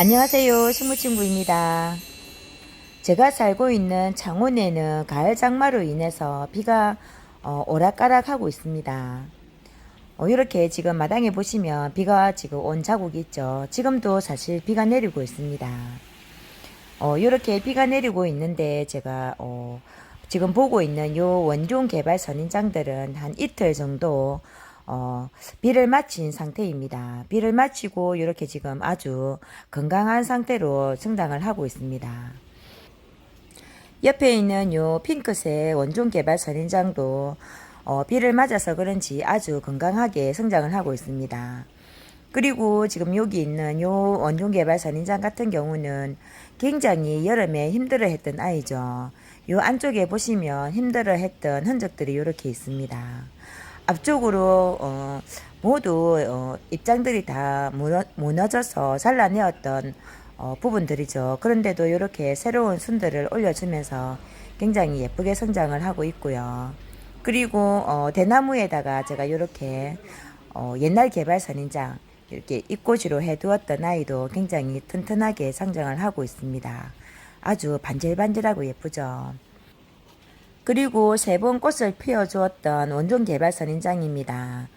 안녕하세요. 식물친구입니다. 제가 살고 있는 창원에는 가을 장마로 인해서 비가 어, 오락가락하고 있습니다. 어, 이렇게 지금 마당에 보시면 비가 지금 온 자국이 있죠. 지금도 사실 비가 내리고 있습니다. 어, 이렇게 비가 내리고 있는데 제가 어, 지금 보고 있는 요 원종 개발 선인장들은 한 이틀 정도 어, 비를 마친 상태입니다. 비를 마치고 이렇게 지금 아주 건강한 상태로 성장을 하고 있습니다. 옆에 있는 요 핑크색 원종 개발 선인장도 어, 비를 맞아서 그런지 아주 건강하게 성장을 하고 있습니다. 그리고 지금 여기 있는 요 원종 개발 선인장 같은 경우는 굉장히 여름에 힘들어 했던 아이죠. 요 안쪽에 보시면 힘들어 했던 흔적들이 이렇게 있습니다. 앞쪽으로 어, 모두 어, 입장들이 다 무너, 무너져서 잘라내었던 어, 부분들이죠. 그런데도 이렇게 새로운 순들을 올려주면서 굉장히 예쁘게 성장을 하고 있고요. 그리고 어, 대나무에다가 제가 이렇게 어, 옛날 개발 선인장 이렇게 입꼬지로 해두었던 아이도 굉장히 튼튼하게 성장을 하고 있습니다. 아주 반질반질하고 예쁘죠. 그리고 세 번 꽃을 피워주었던 원종 개발 선 인장입니다.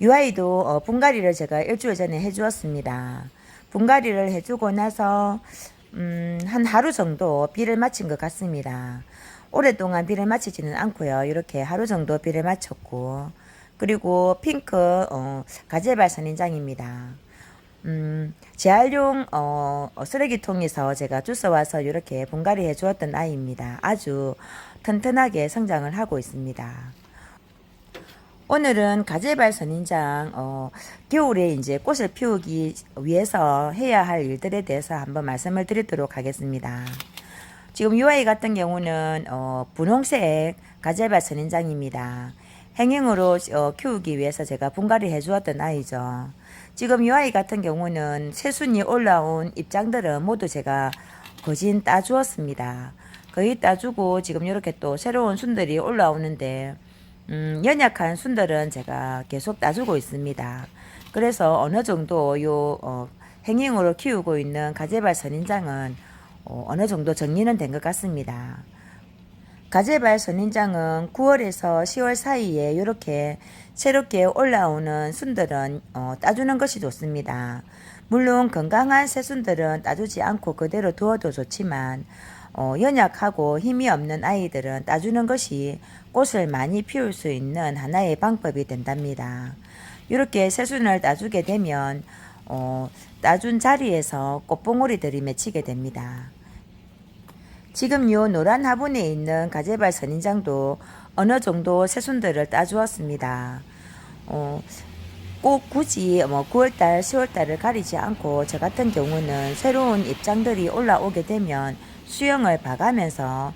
이 아이도 어, 분갈이를 제가 일주일 전에 해주었습니다. 분갈이를 해주고 나서 음, 한 하루 정도 비를 맞힌 것 같습니다. 오랫동안 비를 맞히지는 않고요. 이렇게 하루 정도 비를 맞췄고 그리고 핑크 어, 가재발 선인장입니다. 음, 재활용 어, 어, 쓰레기통에서 제가 주워 와서 이렇게 분갈이 해주었던 아이입니다. 아주 튼튼하게 성장을 하고 있습니다. 오늘은 가재발 선인장 어, 겨울에 이제 꽃을 피우기 위해서 해야 할 일들에 대해서 한번 말씀을 드리도록 하겠습니다. 지금 이 아이 같은 경우는 어, 분홍색 가재발 선인장입니다. 행행으로 어, 키우기 위해서 제가 분갈이 해주었던 아이죠. 지금 이 아이 같은 경우는 새순이 올라온 입장들은 모두 제가 거진 따주었습니다. 거의 따주고 지금 이렇게 또 새로운 순들이 올라오는데 음, 연약한 순들은 제가 계속 따주고 있습니다. 그래서 어느 정도 요 어, 행행으로 키우고 있는 가재발 선인장은 어, 어느 정도 정리는 된 것 같습니다. 가재발 선인장은 9월에서 10월 사이에 이렇게 새롭게 올라오는 순들은 어, 따주는 것이 좋습니다. 물론 건강한 새순들은 따주지 않고 그대로 두어도 좋지만 어, 연약하고 힘이 없는 아이들은 따주는 것이 꽃을 많이 피울 수 있는 하나의 방법이 된답니다. 이렇게 새순을 따주게 되면 어, 따준 자리에서 꽃봉오리들이 맺히게 됩니다. 지금 요 노란 화분에 있는 가재발 선인장도 어느 정도 새순들을 따주었습니다. 어, 꼭 굳이 뭐 9월달, 10월달을 가리지 않고 저 같은 경우는 새로운 입장들이 올라오게 되면 수영을 봐가면서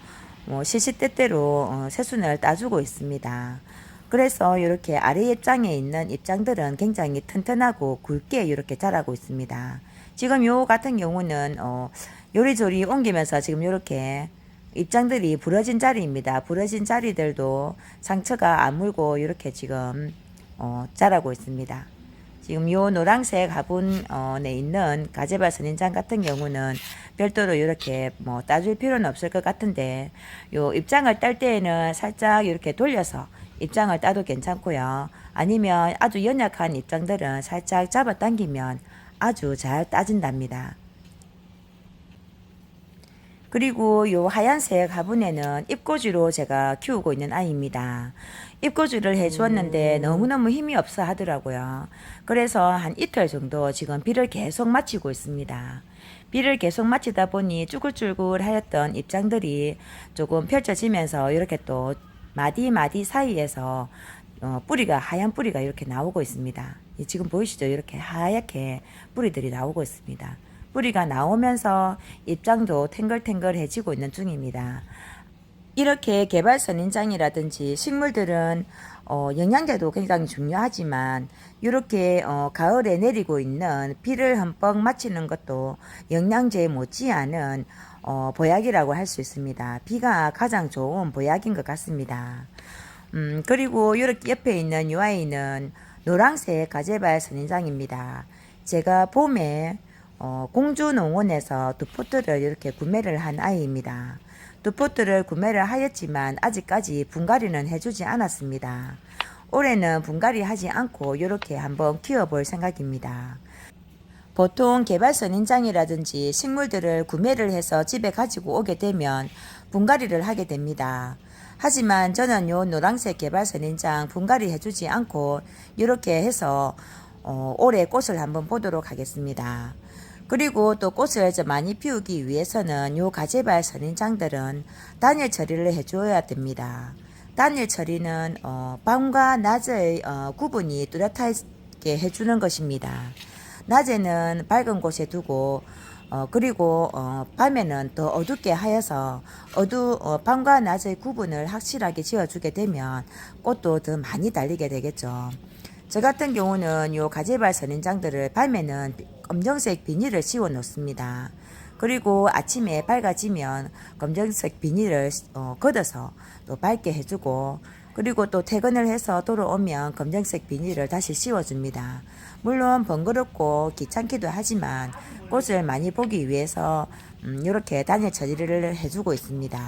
뭐 시시때때로 어, 새순을 따주고 있습니다. 그래서 이렇게 아래 입장에 있는 입장들은 굉장히 튼튼하고 굵게 이렇게 자라고 있습니다. 지금 요 같은 경우는 어, 요리조리 옮기면서 지금 이렇게 입장들이 부러진 자리입니다. 부러진 자리들도 상처가 안 물고 이렇게 지금 어, 자라고 있습니다. 지금 요 노란색 화분에 어, 있는 가재바 선인장 같은 경우는 별도로 이렇게 뭐 따줄 필요는 없을 것 같은데 요 입장을 딸 때에는 살짝 이렇게 돌려서 입장을 따도 괜찮고요. 아니면 아주 연약한 입장들은 살짝 잡아 당기면 아주 잘 따진답니다. 그리고 요 하얀색 화분에는 입꼬지로 제가 키우고 있는 아이입니다. 입꼬지를 해 주었는데 너무너무 힘이 없어 하더라고요. 그래서 한 이틀 정도 지금 비를 계속 맞히고 있습니다. 비를 계속 맞히다 보니 쭈글쭈글 하였던 입장들이 조금 펼쳐지면서 이렇게 또 마디 마디 사이에서 어, 뿌리가 하얀 뿌리가 이렇게 나오고 있습니다. 지금 보이시죠? 이렇게 하얗게 뿌리들이 나오고 있습니다. 뿌리가 나오면서 입장도 탱글탱글해지고 있는 중입니다. 이렇게 개발 선인장이라든지 식물들은 어, 영양제도 굉장히 중요하지만 이렇게 어, 가을에 내리고 있는 비를 흠뻑 맞히는 것도 영양제 못지않은 어, 보약이라고 할 수 있습니다. 비가 가장 좋은 보약인 것 같습니다. 음, 그리고 이렇게 옆에 있는 이 아이는 노란색 가재발 선인장입니다. 제가 봄에 어, 공주농원에서 두 포트를 이렇게 구매를 한 아이입니다. 두 포트를 구매를 하였지만 아직까지 분갈이는 해주지 않았습니다. 올해는 분갈이 하지 않고 이렇게 한번 키워볼 생각입니다. 보통 개발 선 인장이라든지 식물들을 구매를 해서 집에 가지고 오게 되면 분갈이를 하게 됩니다. 하지만 저는 요 노란색 개발 선 인장 분갈이 해주지 않고 이렇게 해서 어, 올해 꽃을 한번 보도록 하겠습니다. 그리고 또 꽃을 좀 많이 피우기 위해서는 요 가재발 선인장들은 단일 처리를 해줘야 됩니다. 단일 처리는 어, 밤과 낮의 어, 구분이 뚜렷하게 해주는 것입니다. 낮에는 밝은 곳에 두고 어, 그리고 어, 밤에는 더 어둡게 하여서 어두 어, 밤과 낮의 구분을 확실하게 지어주게 되면 꽃도 더 많이 달리게 되겠죠. 저 같은 경우는 요 가재발 선인장들을 밤에는 검정색 비닐을 씌워 놓습니다. 그리고 아침에 밝아지면 검정색 비닐을 어, 걷어서 또 밝게 해주고 그리고 또 퇴근을 해서 돌아오면 검정색 비닐을 다시 씌워줍니다. 물론 번거롭고 귀찮기도 하지만 꽃을 많이 보기 위해서 음, 이렇게 단일 처리를 해주고 있습니다.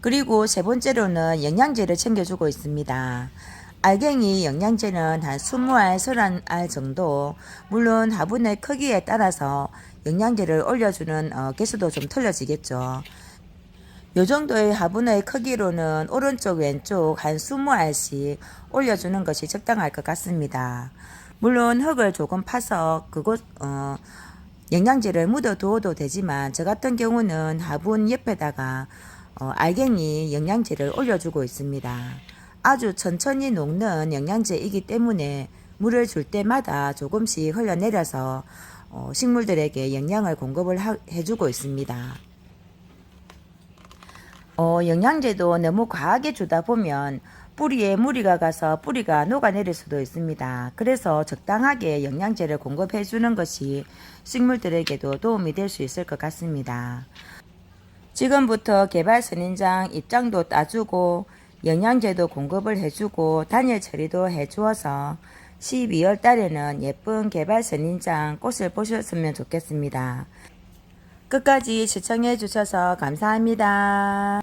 그리고 세 번째로는 영양제를 챙겨주고 있습니다. 알갱이 영양제는 한 20알, 30알 정도, 물론 화분의 크기에 따라서 영양제를 올려주는 어, 개수도 좀 틀려지겠죠. 요 정도의 화분의 크기로는 오른쪽 왼쪽 한 20알씩 올려주는 것이 적당할 것 같습니다. 물론 흙을 조금 파서 그곳 어, 영양제를 묻어 두어도 되지만 저 같은 경우는 화분 옆에다가 어, 알갱이 영양제를 올려주고 있습니다. 아주 천천히 녹는 영양제이기 때문에 물을 줄 때마다 조금씩 흘러내려서 어, 식물들에게 영양을 공급을 하- 해주고 있습니다. 어, 영양제도 너무 과하게 주다 보면 뿌리에 무리가 가서 뿌리가 녹아내릴 수도 있습니다. 그래서 적당하게 영양제를 공급해 주는 것이 식물들에게도 도움이 될 수 있을 것 같습니다. 지금부터 개발 선인장 입장도 따주고 영양제도 공급을 해주고 단일 처리도 해주어서 12월 달에는 예쁜 개발 선인장 꽃을 보셨으면 좋겠습니다. 끝까지 시청해 주셔서 감사합니다.